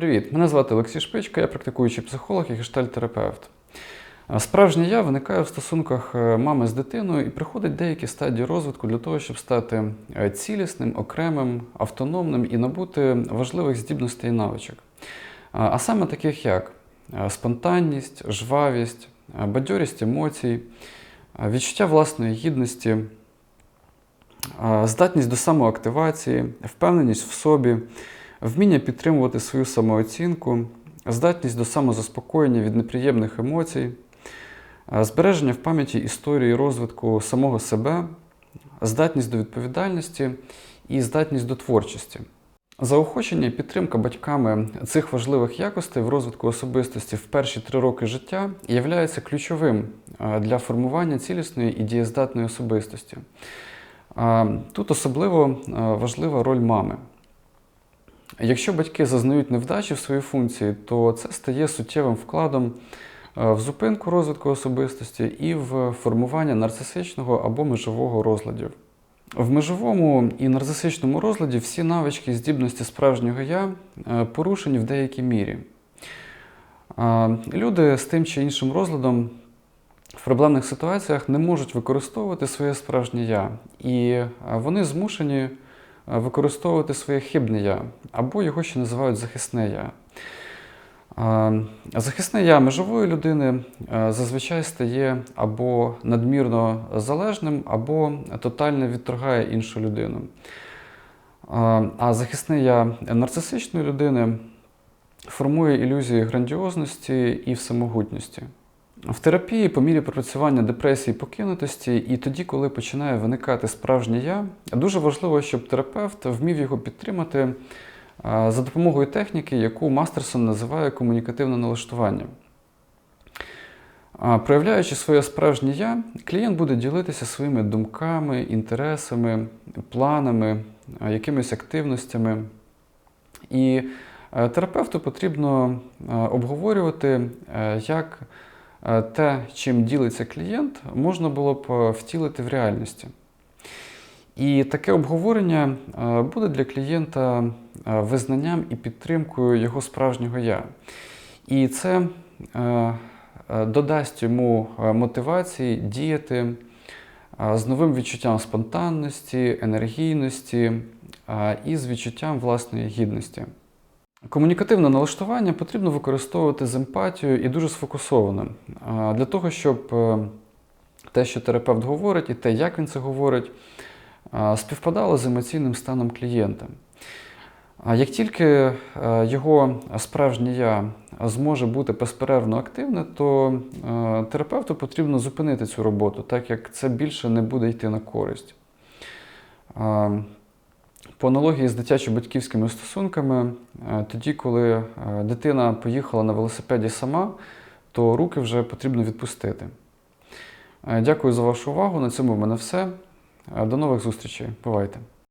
Привіт, мене звати Олексій Шпичка, я практикуючий психолог і гештальтерапевт. А Справжнє я виникає в стосунках е, мами з дитиною і приходить деякі стадії розвитку для того, щоб стати е, цілісним, окремим, автономним і набути важливих здібностей і навичок. А саме таких як е, спонтанність, жвавість, е, бадьорість емоцій, е, відчуття власної гідності, е, здатність до самоактивації, впевненість в собі, вміння підтримувати свою самооцінку, здатність до самозаспокоєння від неприємних емоцій, збереження в пам'яті історії розвитку самого себе, здатність до відповідальності і здатність до творчості. Заохочення і підтримка батьками цих важливих якостей в розвитку особистості в перші три роки життя є ключовим для формування цілісної і дієздатної особистості. Тут особливо важлива роль мами. Якщо батьки зазнають невдачі в своїй функції, то це стає суттєвим вкладом е, в зупинку розвитку особистості і в формування нарцисичного або межового розладів. В межовому і нарцисичному розладі всі навички і здібності справжнього я е, порушені в деякій мірі. Люди з тим чи іншим розладом в проблемних ситуаціях не можуть використовувати своє справжнє я, і е, вони змушені використовувати своє хибне я, або його ще називають захисне я. Захисне я межової людини е, зазвичай стає або надмірно залежним, або тотально відторгає іншу людину. А захисне я нарцисичної людини формує ілюзії грандіозності і всемогутності. В терапії, по мірі пропрацювання депресії покинутості, і тоді, коли починає виникати справжнє я, дуже важливо, щоб терапевт вмів його підтримати за допомогою техніки, яку Мастерсон називає комунікативне налаштування. Проявляючи своє справжнє я, клієнт буде ділитися своїми думками, інтересами, планами, а, якимись активностями. І е, терапевту потрібно е, обговорювати, е, як е, те, чим ділиться клієнт, можна було б е, втілити в реальності. І таке обговорення е, буде для клієнта е, визнанням і підтримкою його справжнього я. І це е, е, додасть йому е, мотивації діяти е, з новим відчуттям спонтанності, енергійності е, і з відчуттям власної гідності. Комунікативне налаштування потрібно використовувати з емпатією і дуже сфокусовано е, для того, щоб е, те, що терапевт говорить, і те, як він це говорить, співпадало з емоційним станом клієнта. Як тільки е, його справжнє я зможе бути безперервно активне, то е, терапевту потрібно зупинити цю роботу, так як це більше не буде йти на користь. По аналогії з дитячо-батьківськими стосунками, е, тоді, коли е, дитина поїхала на велосипеді сама, то руки вже потрібно відпустити. Е, Дякую за вашу увагу. На цьому в мене все. До нових зустрічей. Бувайте!